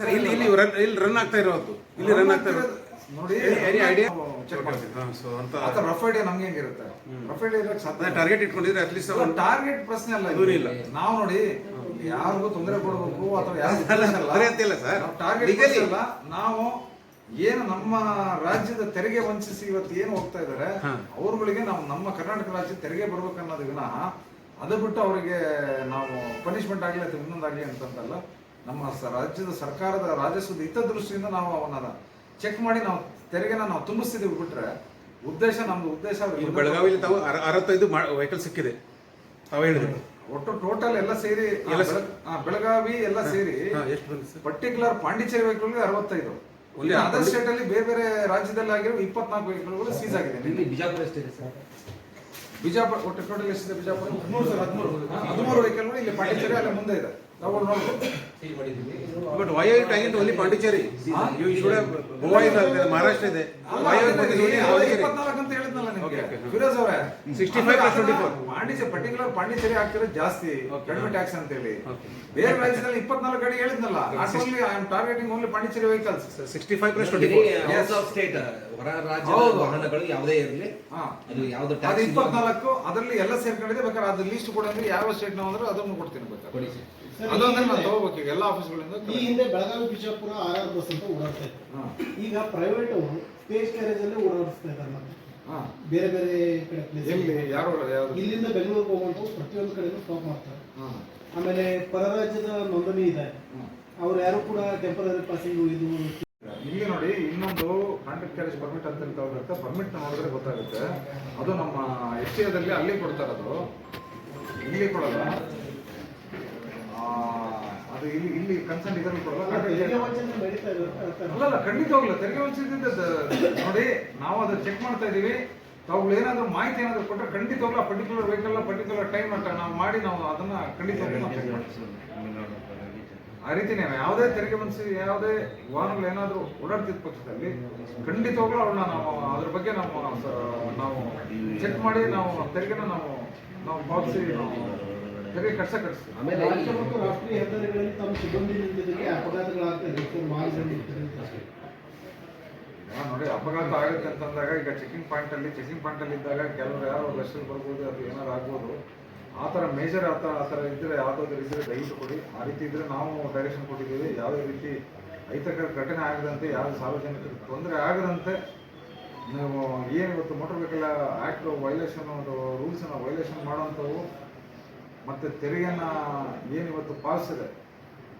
Sir ಇಲ್ಲಿ ಇಲ್ಲಿ run ಇಲ್ಲಿ ರನ್ ಆಗ್ತಾ ಇರೋದು. ಇಲ್ಲಿ ರನ್ ಆಗ್ತಾ ಇರೋದು. ನೋಡಿ ಎನಿ ಐಡಿಯಾ ಚೆಕ್ ಮಾಡ್ತೀವಿ ಸೊ ಅಂತ ರಫ್ ಐಡಿಯಾ ನಮ್ಗೆ ಹೆಂಗಿರುತ್ತೆ? ರಫ್ ಐಡಿಯಾ ಸಾಧ್ಯ. ಟಾರ್ಗೆಟ್ ಇಟ್ಕೊಂಡಿದ್ರೆ ಅಟ್ಲೀಸ್ಟ್ ಟಾರ್ಗೆಟ್ ಪ್ರಶ್ನೆ ಅಲ್ಲ ಇದು. ಇಲ್ಲ. ನಾವು ನೋಡಿ ಯಾರಿಗೂ ತೊಂದರೆ ಕೊಡಬೇಕು ಅಥವಾ ಉದ್ದೇಶ ಅಲ್ಲ. ಸರ್. ನಾವು ಟಾರ್ಗೆಟ್ ಇಲ್ಲ ನಾವು ಏನು ನಮ್ಮ ರಾಜ್ಯದ ತೆರಿಗೆ ವಂಚಿಸಿ ಇವತ್ತು ಏನು ಹೋಗ್ತಾ ಇದ್ದಾರೆ ಅವ್ರಗಳಿಗೆ ನಾವು ನಮ್ಮ ಕರ್ನಾಟಕ ರಾಜ್ಯ ತೆರಿಗೆ ಬರ್ಬೇಕು ಅದ ವಿನಃ ಅದು ಬಿಟ್ಟು ಅವರಿಗೆ ನಾವು ಪನಿಷ್ಮೆಂಟ್ ಆಗಲಿ ಅಥವಾ ಇನ್ನೊಂದಾಗ್ಲಿ ಅಂತಂದಲ್ಲ ನಮ್ಮ ರಾಜ್ಯದ ಸರ್ಕಾರದ ರಾಜಸ್ವದ ಹಿತದೃಷ್ಟಿಯಿಂದ ನಾವು ಅವನ್ನ ಚೆಕ್ ಮಾಡಿ ನಾವು ತೆರಿಗೆನ ನಾವು ತುಂಬಿಸ್ತಿದ್ದೀವಿ ಬಿಟ್ರೆ ಉದ್ದೇಶ ನಮ್ದು ಉದ್ದೇಶ ಬೆಳಗಾವಿಲಿ ತಾವು ಅರವತ್ತೈದು ವೆಹಿಕಲ್ ಸಿಕ್ಕಿದೆ. ತಾವು ಹೇಳಿದ್ರು ಒಟ್ಟು ಟೋಟಲ್ ಎಲ್ಲ ಸೇರಿ ಬೆಳಗಾವಿ ಎಲ್ಲ ಸೇರಿ ಎಷ್ಟು ಬಂದಿದೆ ಸರ್? ಪರ್ಟಿಕ್ಯುಲರ್ ಪಾಂಡಿಚೇರಿ ವೆಹಿಕಲ್ ಅರವತ್ತೈದು. ಅದರ್ ಸ್ಟೇಟ್ ಅಲ್ಲಿ ಬೇರೆ ಬೇರೆ ರಾಜ್ಯದಲ್ಲಿ ಆಗಿರೋ ಇಪ್ಪತ್ನಾಲ್ಕು ವೆಹಿಕಲ್ಗಳು ಸೀಸ್ ಆಗಿದೆ ಇಲ್ಲಿ ಬಿಜಾಪುರ ಎಷ್ಟಿದೆ ಸರ್? ಬಿಜಾಪುರ ಒಟ್ಟು ಟೋಟಲ್ ಎಷ್ಟಿದೆ ಬಿಜಾಪುರ? ಹದಿಮೂರು ಹದಿಮೂರು. ವೆಹಿಕಲ್ಗಳು ಇಲ್ಲಿ ಪಾಂಡಿಚೇರಿ ಅಲ್ಲಿ ಮುಂದೆ ಇದೆ. ನಾವು ನೋಡ್ಬೋದು. ಸೀಲ್ ಮಾಡಿದ್ದೀವಿ. But why are time only Pondicherry you should Goa ಇದೆ ಮಹಾರಾಷ್ಟ್ರ ಇದೆ ವೈ ಆರ್ ಪಾಂಡಿಚೇರಿ ಫಿರೋಜ್ ಅವರೇ 65 plus 24. ಪಾಂಡಿಚೇರಿ ಪರ್ಟಿಕ್ಯುಲರ್ ಪಾಂಡಿಚೇರಿ ಆಗ್ತಿರೋದು ಜಾಸ್ತಿ. ಕಡಿಮೆ ಟ್ಯಾಕ್ಸ್ ಅಂತ ಹೇಳಿ ಬೇರೆ ರಾಜ್ಯದಲ್ಲಿ ಇಪ್ಪತ್ನಾಲ್ಕು ಗಾಡಿ ಹೇಳಿದ್ನಲ್ಲ not I am targeting only Pondicherry vehicles sixty five plus twenty of state ಹೊರ ರಾಜ್ಯದ ವಾಹನಗಳು ಯಾವುದೇ ಇರಲಿ. ಹಾ. ಅದು ಯಾವ್ದು ಅದು ಟ್ಯಾಕ್ಸ್ ಇಪ್ಪತ್ನಾಲ್ಕು ಅದರಲ್ಲಿ ಎಲ್ಲ ಸೇರ್ಕೊಂಡಿದೆ ಬೇಕಾದ್ರೆ ಅದು ಲೀಸ್ಟ್ ಕೊಡಿ ಅಂದ್ರೆ ಯಾವ ಸ್ಟೇಟ್ ನಾವು ಅಂದ್ರೆ ಅದನ್ನು ಕೊಡ್ತೀನಿ ಬೇಕಾದ್ರೆ. ಅದೊಂದ್ರೆ ನಾನು ತಗೋಬೇಕು ಈಗ ಎಲ್ಲ ಆಫೀಸ್ಗಳಿಂದ ಈ ಹಿಂದೆ Belagavi Bijapur R R bus ಅಂತ ಓಡಾಡ್ತಾ ಇತ್ತು ಈಗ ಪ್ರೈವೇಟ್ ಅವರು ಸ್ಪೇಸ್ ಕ್ಯಾರೇಜ್ ಅಲ್ಲಿ ಓಡಾಡಿಸ್ತಾ ಇದ್ದಾರೆ ಬೇರೆ ಬೇರೆ ಕಡೆ place ಎಲ್ಲಿ ಯಾರು ಇಲ್ಲಿಂದ ಇಲ್ಲಿಂದ ಬೆಂಗಳೂರಿಗೆ ಹೋಗುವಂತ ಪ್ರತಿಯೊಂದು ಕಡೆನೂ ಸ್ಟಾಪ್ ಮಾಡ್ತಾರೆ. ಆಮೇಲೆ ಪರರಾಜ್ಯದ ನೋಂದಣಿ ಇದೆ. ಹ್ಮ್. ಅವ್ರು ಯಾರು ಕೂಡ ಟೆಂಪರರಿ ಪಾಸಿಂಗ್ ಇದು ಇಲ್ಲಿ ನೋಡಿ ಇನ್ನೊಂದು ಕಾಂಟ್ರಾಕ್ಟ್ ಕ್ಯಾರೇಜ್ ಪರ್ಮಿಟ್ ಅಂತ ತಗೊಳುತ್ತೆ ಪರ್ಮಿಟ್ ನೋಡಿದ್ರೆ ಗೊತ್ತಾಗುತ್ತೆ. ಅದು ನಮ್ಮ ಎಸ್ ದಲ್ಲಿ ಅಲ್ಲಿ ಕೊಡ್ತಾರೆ ಅದು. ಇಲ್ಲಿ ಕೊಡಲ್ಲ. ಆ, ಅದು ಇಲ್ಲಿ ಇಲ್ಲಿ ಕನ್ಸರ್ನ್ ಇದರಲ್ಲಿ ಕೊಡಲ್ಲ ವಂಚನೆ ಅಲ್ಲಲ್ಲ ಖಂಡಿತವಾಗ್ಲು ತೆರಿಗೆ ವಂಚಿಸಿದ್ದ ನೋಡಿ ನಾವು ಅದನ್ನ ಚೆಕ್ ಮಾಡ್ತಾ ಇದೀವಿ ತಾವುಗಳು ಏನಾದ್ರು ಮಾಹಿತಿ ಏನಾದರೂ ಕೊಟ್ಟರೆ ಖಂಡಿತವಾಗ್ಲೂ ಆ ಪರ್ಟಿಕ್ಯುಲರ್ ವೆಹಿಕಲ್ ಪರ್ಟಿಕ್ಯುಲರ್ ಟೈಮ್ ಅಂತ ನಾವು ಮಾಡಿ ನಾವು ಅದನ್ನ ಖಂಡಿತವಾಗ್ಲೂ ನಾವು check ಮಾಡ್ತೀವಿ. ಆ ರೀತಿನೇ ಯಾವುದೇ ತೆರಿಗೆ ಮನಸ್ಸು ಯಾವುದೇ ವಾಹನಗಳು ಏನಾದ್ರು ಓಡಾಡ್ತಿದ್ದ ಪಕ್ಷದಲ್ಲಿ ಖಂಡಿತವಾಗ್ಲೂ ಅವ್ರನ್ನ ನಾವು ಅದ್ರ ಬಗ್ಗೆ ನಾವು ನಾವು ಚೆಕ್ ಮಾಡಿ ನಾವು ತೆರಿಗೆನ ನಾವು ನಾವು ಪಾವತಿಸಿ ನಾವು ಆಮೇಲೆ ರಾಜ್ಯ ಮತ್ತು ರಾಷ್ಟ್ರೀಯ ಹೆದ್ದಾರಿಗಳಲ್ಲಿ ತಮ್ಮ ಸಿಬ್ಬಂದಿ ನಿಂತಿದ್ದಕ್ಕೆ ಅಪಘಾತಗಳಾಗ್ತದೆ ಸರ್. ನೋಡಿ ಅಪಘಾತ ಆಗುತ್ತೆ ಅಂತಂದಾಗ ಈಗ ಚೆಕಿಂಗ್ ಪಾಯಿಂಟ್ ಅಲ್ಲಿ ಚೆಕಿಂಗ್ ಪಾಯಿಂಟ್ ಅಲ್ಲಿ ಇದ್ದಾಗ ಕೆಲವರು ಯಾರು ರಶಲ್ಲಿ ಬರ್ಬೋದು ಅದು ಏನಾರು ಆಗ್ಬೋದು. ಆ ಥರ ಮೇಜರ್ ಆ ಥರ ಆ ಥರ ಇದ್ದರೆ ಯಾವುದಾದ್ರು ಇದ್ದರೆ ದಯವಿಟ್ಟು ಕೊಡಿ. ಆ ರೀತಿ ಇದ್ದರೆ ನಾವು ಡೈರೆಕ್ಷನ್ ಕೊಟ್ಟಿದ್ದೀವಿ. ಯಾವುದೇ ರೀತಿ ಅಹಿತಕರ ಘಟನೆ ಆಗದಂತೆ ಯಾವುದೇ ಸಾರ್ವಜನಿಕರಿಗೆ ತೊಂದರೆ ಆಗದಂತೆ ನೀವು ಏನು ಇವತ್ತು ಮೋಟರ್ ವೆಹಿಕಲ್ ಆ್ಯಕ್ಟ್ ವೈಲೇಷನ್ ರೂಲ್ಸನ್ನು ವೈಲೇಷನ್ ಮಾಡೋಂಥವು ಮತ್ತು ತೆರಿಗೆನ ಏನು ಇವತ್ತು ಪಾಲಿಸಿದೆ?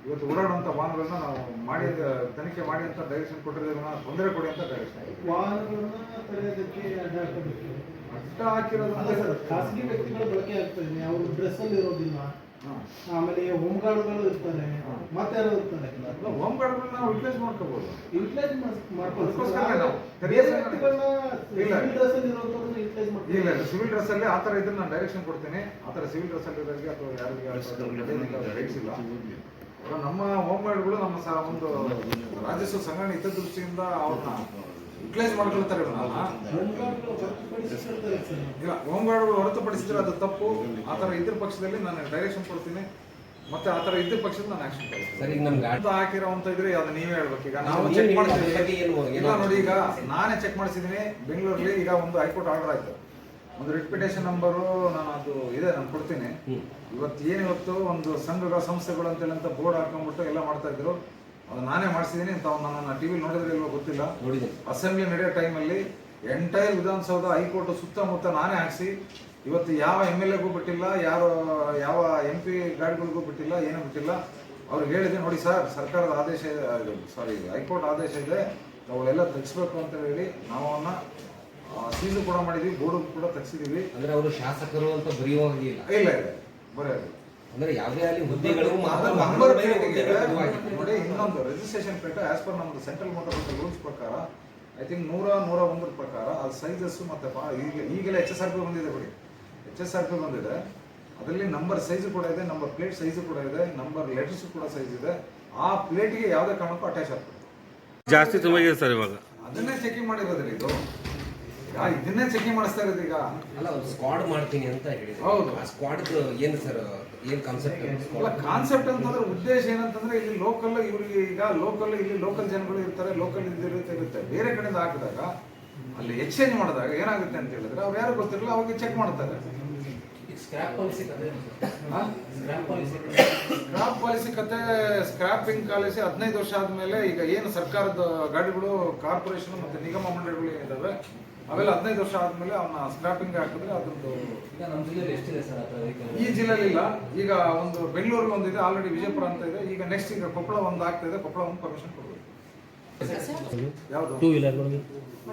ಇವತ್ತು ಓಡಾಡುವಂಥ ವಾಹನಗಳನ್ನ ನಾವು ಮಾಡಿ ತನಿಖೆ ಮಾಡಿ ಅಂತ ಡೈರೆಕ್ಷನ್ ಕೊಟ್ಟಿರೋದನ್ನ ತೊಂದರೆ ಕೊಡಿ ಅಂತ ಡೈರೆಕ್ಷನ್ ಅಡ್ಡ ಹಾಕಿರೋದು ಸರ್ ಖಾಸಗಿ ವ್ಯಕ್ತಿಗಳ ಬಳಕೆ ಆಗ್ತಾ ಇದೆ. ಅವರು ಡ್ರೆಸ್ ಅಲ್ಲಿ ಇರೋದಿಲ್ಲ. ಆಮೇಲೆ ಹೋಮ್ ಗಾರ್ಡ್ಗಳು ಇರ್ತಾರೆ ಮತ್ತೆ ಯಾರು ಇರ್ತಾರೆ. ಹೋಮ್ ಗಾರ್ಡ್ಗಳನ್ನ ನಾವು ರಿಪ್ಲೇಸ್ ಮಾಡ್ಕೋಬಹುದು ಇಲ್ಲ. ಸಿವಿಲ್ ಡ್ರೆಸ್ ಅಲ್ಲಿ ಇಲ್ಲ ಇಲ್ಲ ಸಿವಿಲ್ ಡ್ರೆಸ್ ಅಲ್ಲಿ ಆ ಥರ ಇದ್ರೆ ನಾನು ಡೈರೆಕ್ಷನ್ ಕೊಡ್ತೀನಿ. ಆ ಥರ ಸಿವಿಲ್ ಡ್ರೆಸ್ ಅಲ್ಲಿ ಇರೋರಿಗೆ ಅಥವಾ ಯಾರಿಗೆ ರೈಟ್ಸ್ ಇಲ್ಲ. ನಮ್ಮ ಹೋಮ್ ಗಾರ್ಡ್ಗಳು ನಮ್ಮ ಸ ಒಂದು ರಾಜಸ್ವ ಸಂಘಟನೆ ದೃಷ್ಟಿಯಿಂದ ಅವ್ರನ್ನ ಯುಟಿಲೈಸ್ ಮಾಡ್ಕೊಳ್ತಾರೆ ಇಲ್ಲ ಹೋಮ್ ಗಾರ್ಡ್ಗಳು ಹೊರತುಪಡಿಸಿದ್ರೆ ಅದು ತಪ್ಪು. ಆ ಥರ ಇದ್ರ ಪಕ್ಷದಲ್ಲಿ ನಾನು ಡೈರೆಕ್ಷನ್ ಕೊಡ್ತೀನಿ. ಮತ್ತೆ ಆ ಥರ ಇದ್ದ ಪಕ್ಷದ ನಾನು ಆಕ್ಷನ್ ಸರ್ ಈಗ ನಮ್ ಹಾಕಿರೋ ಅಂತ ಇದ್ರೆ ಅದು ನೀವೇ ಹೇಳ್ಬೇಕು. ಈಗ ನಾವು ಚೆಕ್ ಮಾಡಿಸಿದ್ವಿ ಇಲ್ಲ ನೋಡಿ ಈಗ ನಾನೇ ಚೆಕ್ ಮಾಡಿಸಿದ್ದೀನಿ ಬೆಂಗಳೂರಲ್ಲಿ ಈಗ ಒಂದು ಹೈಕೋರ್ಟ್ ಆರ್ಡರ್ ಆಯ್ತು. ಒಂದು ರಿಪಿಟೇಷನ್ ನಂಬರು ನಾನು ಅದು ಇದೆ ನಾನು ಕೊಡ್ತೀನಿ. ಇವತ್ತು ಏನು ಇವತ್ತು? ಒಂದು ಸಂಘಗಳ ಸಂಸ್ಥೆಗಳು ಅಂತೇಳಿ ಅಂತ ಬೋರ್ಡ್ ಹಾಕೊಂಡ್ಬಿಟ್ಟು ಎಲ್ಲ ಮಾಡ್ತಾ ಇದ್ರು. ಅದು ನಾನೇ ಮಾಡಿಸಿದ್ದೀನಿ ತಾವು ನನ್ನ ಟಿವಿ ನೋಡಿದ್ರೆ ಇಲ್ವೋ ಗೊತ್ತಿಲ್ಲ. ಅಸೆಂಬ್ಲಿ ನಡೆಯೋ ಟೈಮಲ್ಲಿ ಎಂಟೈರ್ ವಿಧಾನಸೌಧ ಹೈಕೋರ್ಟ್ ಸುತ್ತಮುತ್ತ ನಾನೇ ಹಾಕ್ಸಿ ಇವತ್ತು ಯಾವ ಎಂ ಎಲ್ ಎಗೂ ಬಿಟ್ಟಿಲ್ಲ ಯಾರು ಯಾವ ಎಂ ಪಿ ಗಾಡಿಗಳಿಗೂ ಬಿಟ್ಟಿಲ್ಲ ಏನೂ ಬಿಟ್ಟಿಲ್ಲ. ಅವ್ರಿಗೆ ಹೇಳಿದೆ ನೋಡಿ ಸರ್ ಸರ್ಕಾರದ ಆದೇಶ ಸಾರಿ ಹೈಕೋರ್ಟ್ ಆದೇಶ ಇದೆ. ಅವುಗಳೆಲ್ಲ ತೆಗಿಸ್ಬೇಕು ಅಂತ ಹೇಳಿ ನಾವು ಅವನ್ನ ಸೀಸು ಕೂಡ ಮಾಡಿದ್ವಿ ಬೋರ್ಡ್ ಕೂಡ ತಗ್ಸಿದೀವಿ. ಅಂದ್ರೆ ಅವರು ಶಾಸಕರು ಅಂತ ಬರೆಯುವ ಇಲ್ಲ? ಇಲ್ಲ ಇಲ್ಲ ಬರೆಯೋದು ಅಂದ್ರೆ ಯಾವುದೇ ಆಗಲಿ ಹುದ್ದೆಗಳು ಮಾತ್ರ ಅದು ವಾಹನದ ನಂಬರ್ ಮೇಲೆ ಪ್ಲೇಟಿಗೆ ಹುದ್ದೆಗಳು ಇರುವಾಗಿವೆ. ನೋಡಿ ಇನ್ನೊಂದು ರಿಜಿಸ್ಟ್ರೇಷನ್ ಪೇಟ ಆಸ್ ಪರ್ ನಮ್ದು ಸೆಂಟ್ರಲ್ ಮೋಟರ್ ರೂಲ್ಸ್ ಪ್ರಕಾರ ಐ ಥಿಂಕ್ ನೂರ ನೂರ ಒಂದರ ಪ್ರಕಾರ ಅದು ಸೈಜಸ್ ಮತ್ತೆ ಈಗಲೇ ಈಗ ಈಗೆಲ್ಲ ಎಚ್ ಎಸ್ ಆರ್ ಪಿ ಬಂದಿದೆ ಬಿಡಿ. ಎಚ್ ಎಸ್ ಆರ್ ಪಿ ಬಂದಿದೆ. ಅದರಲ್ಲಿ ನಂಬರ್ ಸೈಜ್ ಕೂಡ ಇದೆ ನಂಬರ್ ಪ್ಲೇಟ್ ಸೈಜ್ ಕೂಡ ಇದೆ ನಂಬರ್ ಲೆಟರ್ಸ್ ಕೂಡ ಸೈಜ್ ಇದೆ. ಆ ಪ್ಲೇಟ್ಗೆ ಯಾವುದೇ ಕಾರಣಕ್ಕೂ ಅಟ್ಯಾಚ್ ಆಗ್ತದೆ. ಜಾಸ್ತಿ ತುಂಬಾಗಿದೆ ಸರ್ ಇವಾಗ. ಅದನ್ನೇ ಚೆಕಿಂಗ್ ಮಾಡಿರೋದ್ರಿ ಇದು. ಈಗ ಇದನ್ನೇ ಚೆಕಿಂಗ್ ಮಾಡಿಸ್ತಾ ಇರೋದು ಈಗ? ಅಲ್ಲ ಸ್ಕ್ವಾಡ್ ಮಾಡ್ತೀನಿ ಅಂತ ಹೇಳಿ ಹೌದು. ಆ ಸ್ಕ್ವಾಡ್ ಏನು ಸರ್ ಏನ್ ಕಾನ್ಸೆಪ್ಟ್ ಅಲ್ಲ ಕಾನ್ಸೆಪ್ಟ್ ಅಂತಂದ್ರೆ ಉದ್ದೇಶ ಏನಂತಂದ್ರೆ ಇಲ್ಲಿ ಲೋಕಲ್ ಇವ್ರಿಗೆ ಈಗ ಲೋಕಲ್ ಇಲ್ಲಿ ಲೋಕಲ್ ಜನಗಳು ಇರ್ತಾರೆ ಲೋಕಲ್ ಇರುತ್ತೆ ಇರುತ್ತೆ ಬೇರೆ ಕಡೆಯಿಂದ ಹಾಕಿದಾಗ ಅಲ್ಲಿ ಎಕ್ಸ್ಚೇಂಜ್ ಮಾಡಿದಾಗ ಏನಾಗುತ್ತೆ ಅಂತ ಹೇಳಿದ್ರೆ ಅವ್ರು ಯಾರು ಗೊತ್ತಿರಲ್ಲ ಅವಾಗ ಚೆಕ್ ಮಾಡ್ತಾರೆ. ಸ್ಕ್ರಾಪ್ ಪಾಲಿಸಿ ಕತೆ ಸ್ಕ್ರಾಪಿಂಗ್ ಪಾಲಿಸಿ ಹದಿನೈದು ವರ್ಷ ಆದ್ಮೇಲೆ ಈಗ ಏನು ಸರ್ಕಾರದ ಗಾಡಿಗಳು ಕಾರ್ಪೊರೇಷನ್ ಮತ್ತೆ ನಿಗಮ ಮಂಡಳಿಗಳು ಏನಿದಾವೆ ಅವೆಲ್ಲ ಹದಿನೈದು ವರ್ಷ ಆದ್ಮೇಲೆ ಅವನ್ನ ಸ್ಕ್ರಾಪಿಂಗ್ ಹಾಕಿದ್ರೆ ಅದ್ರದ್ದು ಈ ಜಿಲ್ಲೆಯಲ್ಲಿ ಇಲ್ಲ. ಈಗ ಒಂದು ಬೆಂಗಳೂರಿಗೆ ಒಂದು ಇದೆ ಆಲ್ರೆಡಿ ವಿಜಯಪುರ ಅಂತ ಇದೆ. ಈಗ ನೆಕ್ಸ್ಟ್ ಈಗ ಕೊಪ್ಪಳ ಒಂದು ಆಗ್ತಾ ಇದೆ ಕೊಪ್ಪಳ ಒಂದು ಪರ್ಮಿಷನ್ ಯಾವುದು ಟೂ ವೀಲರ್ಗಳು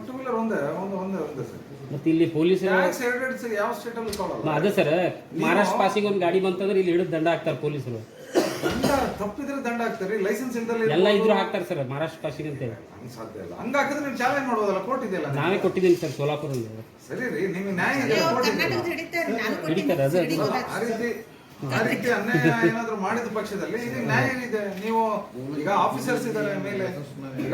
ಟೂ ವೀಲರ್ ಒಂದೇ ಒಂದು ಒಂದೇ ಒಂದೇ ಸರ್. ಮತ್ತೆ ಇಲ್ಲಿ ಪೊಲೀಸ್ ಟ್ಯಾಕ್ಸ್ ಎರಡು ಯಾವ ಸ್ಟೇಟ್ ಅಲ್ಲಿ ಅದೇ ಸರ್ ಮಹಾರಾಷ್ಟ್ರ ಪಾಸಿಗೆ ಒಂದು ಗಾಡಿ ಬಂತಂದ್ರೆ ಇಲ್ಲಿ ಹಿಡಿದು ದಂಡ ಹಾಕ್ತಾರೆ ಪೊಲೀಸರು. ದಂಡ ತಪ್ಪಿದ್ರೆ ದಂಡ ಹಾಕ್ತಾರೆ ಲೈಸೆನ್ಸ್ ಇಲ್ದಲ್ಲ ಎಲ್ಲ ಇದ್ರು ಹಾಕ್ತಾರೆ ಸರ್ ಮಹಾರಾಷ್ಟ್ರ ಪಾಸಿಗೆ ಅಂತ ಹೇಳಿ. ಹಂಗಾಕಿದ್ರೆ ಸಾಧ್ಯ ಇಲ್ಲ. ಹಂಗ ಹಾಕಿದ್ರೆ ನೀವು ಚಾಲೆಂಜ್ ಮಾಡೋದಲ್ಲ ಕೋರ್ಟ್ ಇದೆಯಲ್ಲ ನಾವೇ ಕೊಟ್ಟಿದ್ದೀನಿ ಸರ್ ಸೋಲಾಪುರಲ್ಲಿ ಸರಿ ರೀ ನಿಮಗೆ ನ್ಯಾಯ ಇದೆ ಕೋರ್ಟ್ ಹಿಡಿತಾರೆ ಅದು. ಆ ರೀತಿ ಆ ರೀತಿ ಅನ್ಯಾಯ ಏನಾದ್ರು ಮಾಡಿದ ಪಕ್ಷದಲ್ಲಿ ಇದಕ್ಕೆ ನ್ಯಾಯ ಏನಿದೆ? ನೀವು ಈಗ ಆಫೀಸರ್ಸ್ ಇದ್ದಾರೆ ಮೇಲೆ ಈಗ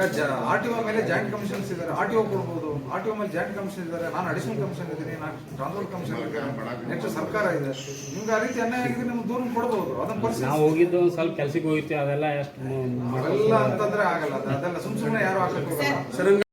ಆರ್ ಟಿ ಒ ಮೇಲೆ ಜಾಯಿಂಟ್ ಕಮಿಷನ್ಸ್ ಇದ್ದಾರೆ. ಆರ್ ಟಿ ಒ ಕೊಡ್ಬೋದು. ಆರ್ ಟಿ ಒ ಮೇಲೆ ಜಾಯಿಂಟ್ ಕಮಿಷನ್ ಇದ್ದಾರೆ. ನಾನು ಅಡಿಷನಲ್ ಕಮಿಷನ್ ಇದ್ದೀನಿ. ನಾನು ಟ್ರಾನ್ಸ್ಫರ್ ಕಮಿಷನ್ ಇದ್ದೀನಿ. ನೆಕ್ಸ್ಟ್ ಸರ್ಕಾರ ಇದೆ. ನಿಮ್ಗೆ ಆ ರೀತಿ ಅನ್ಯಾಯ ಆಗಿದ್ರೆ ನಿಮ್ಗೆ ದೂರ ಕೊಡ್ಬೋದು. ಅದನ್ನ ಪರಿಸ್ಥಿತಿ. ನಾವು ಹೋಗಿದ್ದು ಒಂದು ಸ್ವಲ್ಪ ಕೆಲಸಕ್ಕೆ ಹೋಗಿರ್ತೀವಿ. ಅದೆಲ್ಲ ಎಷ್ಟು ಅವೆಲ್ಲ ಅಂತಂದ್ರೆ ಆಗಲ್ಲ. ಅದು- ಅದೆಲ್ಲ ಸುಮ್ ಸುಮ್ಮನೆ ಯಾರು ಹಾಕಕ್ಕೆ ಹೋಗಲ್ಲ. ಸರ್